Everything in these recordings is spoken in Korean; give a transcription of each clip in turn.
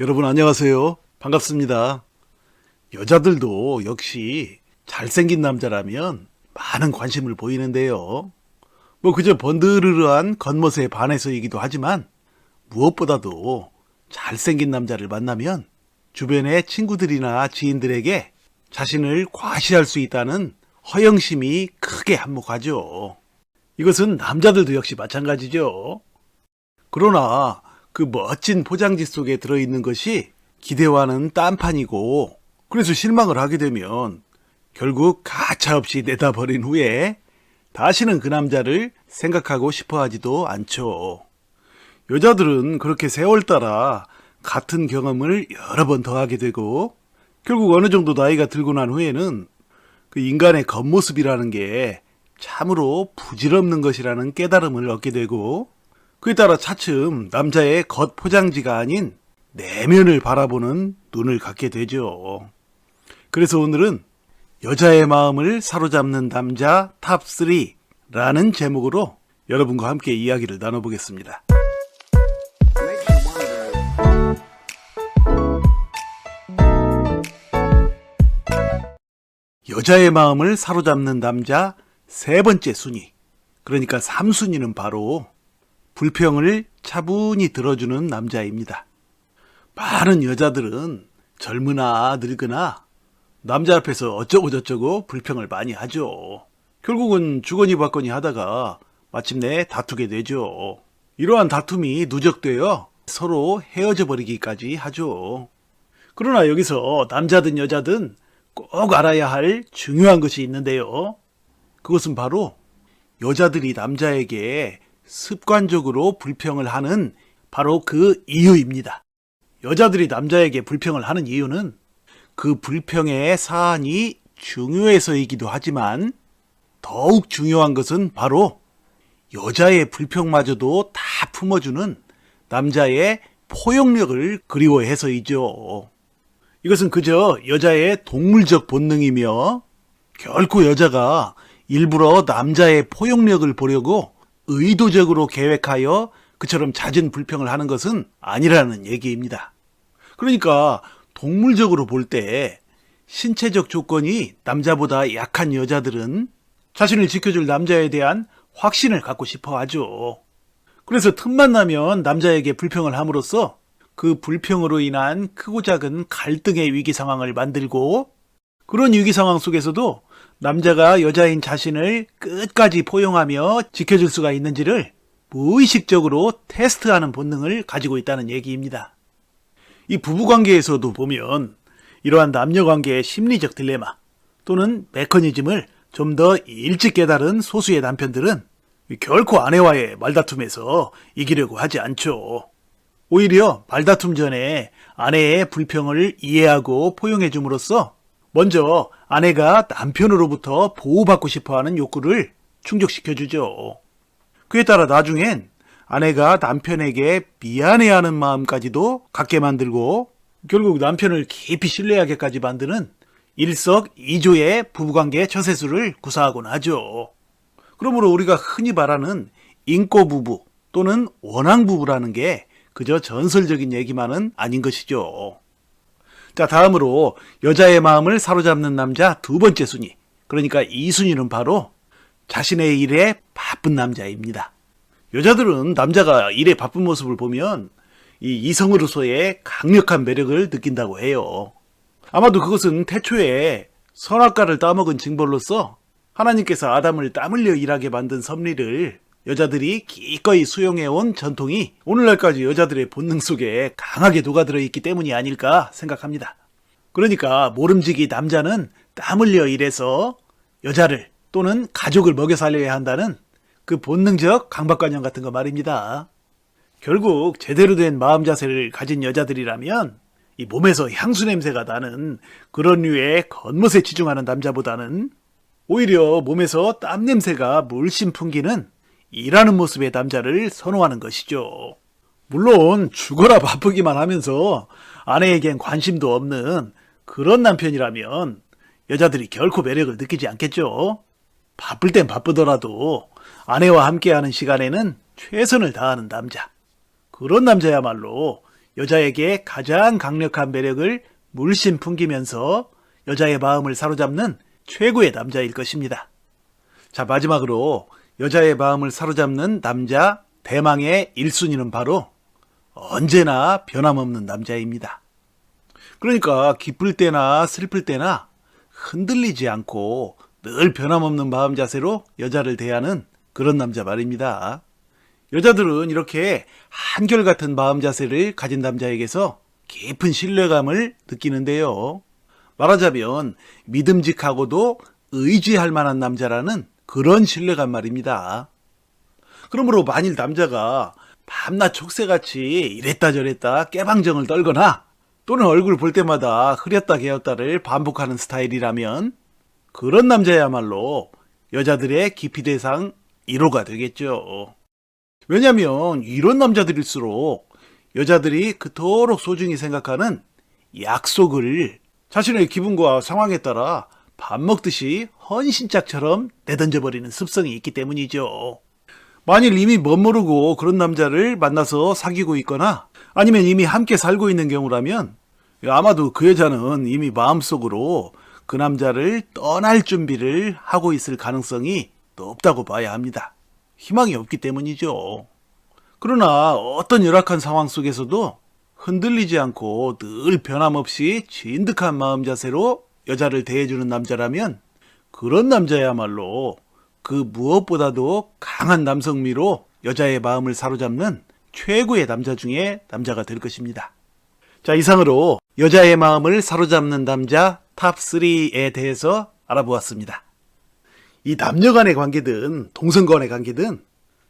여러분 안녕하세요. 반갑습니다. 여자들도 역시 잘생긴 남자라면 많은 관심을 보이는데요. 뭐 그저 번드르르한 겉멋에 반해서이기도 하지만 무엇보다도 잘생긴 남자를 만나면 주변의 친구들이나 지인들에게 자신을 과시할 수 있다는 허영심이 크게 한몫하죠. 이것은 남자들도 역시 마찬가지죠. 그러나 그 멋진 포장지 속에 들어있는 것이 기대와는 딴판이고 그래서 실망을 하게 되면 결국 가차없이 내다버린 후에 다시는 그 남자를 생각하고 싶어 하지도 않죠. 여자들은 그렇게 세월 따라 같은 경험을 여러 번 더하게 되고 결국 어느 정도 나이가 들고 난 후에는 그 인간의 겉모습이라는 게 참으로 부질없는 것이라는 깨달음을 얻게 되고 그에 따라 차츰 남자의 겉 포장지가 아닌 내면을 바라보는 눈을 갖게 되죠. 그래서 오늘은 여자의 마음을 사로잡는 남자 탑3라는 제목으로 여러분과 함께 이야기를 나눠보겠습니다. 여자의 마음을 사로잡는 남자 세 번째 순위. 그러니까 3순위는 바로 불평을 차분히 들어주는 남자입니다. 많은 여자들은 젊으나 늙으나 남자 앞에서 어쩌고 저쩌고 불평을 많이 하죠. 결국은 주거니 받거니 하다가 마침내 다투게 되죠. 이러한 다툼이 누적되어 서로 헤어져 버리기까지 하죠. 그러나 여기서 남자든 여자든 꼭 알아야 할 중요한 것이 있는데요. 그것은 바로 여자들이 남자에게 습관적으로 불평을 하는 바로 그 이유입니다. 여자들이 남자에게 불평을 하는 이유는 그 불평의 사안이 중요해서이기도 하지만 더욱 중요한 것은 바로 여자의 불평마저도 다 품어주는 남자의 포용력을 그리워해서이죠. 이것은 그저 여자의 동물적 본능이며 결코 여자가 일부러 남자의 포용력을 보려고 의도적으로 계획하여 그처럼 잦은 불평을 하는 것은 아니라는 얘기입니다. 그러니까 동물적으로 볼 때 신체적 조건이 남자보다 약한 여자들은 자신을 지켜줄 남자에 대한 확신을 갖고 싶어 하죠. 그래서 틈만 나면 남자에게 불평을 함으로써 그 불평으로 인한 크고 작은 갈등의 위기 상황을 만들고 그런 위기 상황 속에서도 남자가 여자인 자신을 끝까지 포용하며 지켜줄 수가 있는지를 무의식적으로 테스트하는 본능을 가지고 있다는 얘기입니다. 이 부부관계에서도 보면 이러한 남녀관계의 심리적 딜레마 또는 메커니즘을 좀 더 일찍 깨달은 소수의 남편들은 결코 아내와의 말다툼에서 이기려고 하지 않죠. 오히려 말다툼 전에 아내의 불평을 이해하고 포용해 줌으로써 먼저 아내가 남편으로부터 보호받고 싶어 하는 욕구를 충족시켜 주죠. 그에 따라 나중엔 아내가 남편에게 미안해하는 마음까지도 갖게 만들고 결국 남편을 깊이 신뢰하게까지 만드는 일석이조의 부부관계 처세술을 구사하곤 하죠. 그러므로 우리가 흔히 말하는 인꼬 부부 또는 원앙 부부라는 게 그저 전설적인 얘기만은 아닌 것이죠. 자, 다음으로 여자의 마음을 사로잡는 남자 두 번째 순위. 그러니까 이 순위는 바로 자신의 일에 바쁜 남자입니다. 여자들은 남자가 일에 바쁜 모습을 보면 이 이성으로서의 강력한 매력을 느낀다고 해요. 아마도 그것은 태초에 선악과를 따먹은 징벌로서 하나님께서 아담을 땀 흘려 일하게 만든 섭리를 여자들이 기꺼이 수용해온 전통이 오늘날까지 여자들의 본능 속에 강하게 녹아들어 있기 때문이 아닐까 생각합니다. 그러니까 모름지기 남자는 땀 흘려 일해서 여자를 또는 가족을 먹여 살려야 한다는 그 본능적 강박관념 같은 거 말입니다. 결국 제대로 된 마음 자세를 가진 여자들이라면 이 몸에서 향수 냄새가 나는 그런 류의 겉멋에 치중하는 남자보다는 오히려 몸에서 땀 냄새가 물씬 풍기는 일하는 모습의 남자를 선호하는 것이죠. 물론 죽어라 바쁘기만 하면서 아내에겐 관심도 없는 그런 남편이라면 여자들이 결코 매력을 느끼지 않겠죠. 바쁠 땐 바쁘더라도 아내와 함께하는 시간에는 최선을 다하는 남자. 그런 남자야말로 여자에게 가장 강력한 매력을 물씬 풍기면서 여자의 마음을 사로잡는 최고의 남자일 것입니다. 자, 마지막으로 여자의 마음을 사로잡는 남자 대망의 1순위는 바로 언제나 변함없는 남자입니다. 그러니까 기쁠 때나 슬플 때나 흔들리지 않고 늘 변함없는 마음 자세로 여자를 대하는 그런 남자 말입니다. 여자들은 이렇게 한결같은 마음 자세를 가진 남자에게서 깊은 신뢰감을 느끼는데요. 말하자면 믿음직하고도 의지할 만한 남자라는 그런 신뢰감 말입니다. 그러므로 만일 남자가 밤낮 촉새같이 이랬다 저랬다 깨방정을 떨거나 또는 얼굴 볼 때마다 흐렸다 개었다를 반복하는 스타일이라면 그런 남자야말로 여자들의 기피 대상 1호가 되겠죠. 왜냐면 이런 남자들일수록 여자들이 그토록 소중히 생각하는 약속을 자신의 기분과 상황에 따라 밥 먹듯이 헌신짝처럼 내던져버리는 습성이 있기 때문이죠. 만일 이미 멋모르고 그런 남자를 만나서 사귀고 있거나 아니면 이미 함께 살고 있는 경우라면 아마도 그 여자는 이미 마음속으로 그 남자를 떠날 준비를 하고 있을 가능성이 높다고 봐야 합니다. 희망이 없기 때문이죠. 그러나 어떤 열악한 상황 속에서도 흔들리지 않고 늘 변함없이 진득한 마음 자세로 여자를 대해주는 남자라면 그런 남자야말로 그 무엇보다도 강한 남성미로 여자의 마음을 사로잡는 최고의 남자 중에 남자가 될 것입니다. 자, 이상으로 여자의 마음을 사로잡는 남자 탑3에 대해서 알아보았습니다. 이 남녀 간의 관계든 동성 간의 관계든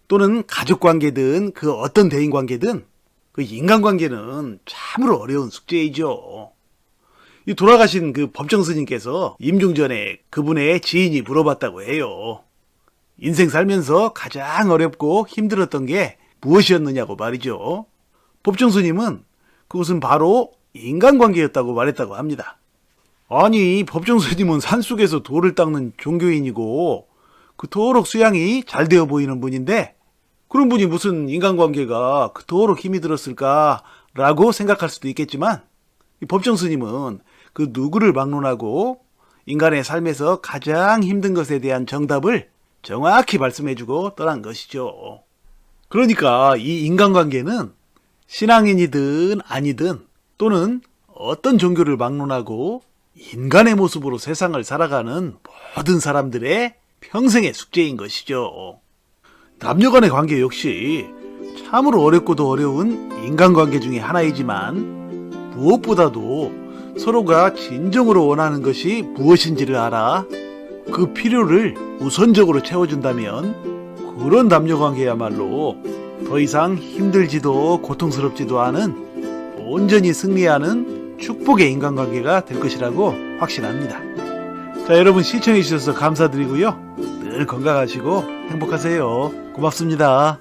또는 가족 관계든 그 어떤 대인 관계든 그 인간 관계는 참으로 어려운 숙제이죠. 이 돌아가신 그 법정 스님께서 임종 전에 그분의 지인이 물어봤다고 해요. 인생 살면서 가장 어렵고 힘들었던 게 무엇이었느냐고 말이죠. 법정 스님은 그것은 바로 인간관계였다고 말했다고 합니다. 아니, 법정 스님은 산속에서 돌을 닦는 종교인이고 그토록 수양이 잘 되어 보이는 분인데 그런 분이 무슨 인간관계가 그토록 힘이 들었을까라고 생각할 수도 있겠지만 이 법정 스님은 그 누구를 막론하고 인간의 삶에서 가장 힘든 것에 대한 정답을 정확히 말씀해주고 떠난 것이죠. 그러니까 이 인간관계는 신앙인이든 아니든 또는 어떤 종교를 막론하고 인간의 모습으로 세상을 살아가는 모든 사람들의 평생의 숙제인 것이죠. 남녀 간의 관계 역시 참으로 어렵고도 어려운 인간관계 중에 하나이지만 무엇보다도 서로가 진정으로 원하는 것이 무엇인지를 알아 그 필요를 우선적으로 채워준다면 그런 남녀 관계야말로 더 이상 힘들지도 고통스럽지도 않은 온전히 승리하는 축복의 인간관계가 될 것이라고 확신합니다. 자, 여러분 시청해 주셔서 감사드리고요. 늘 건강하시고 행복하세요. 고맙습니다.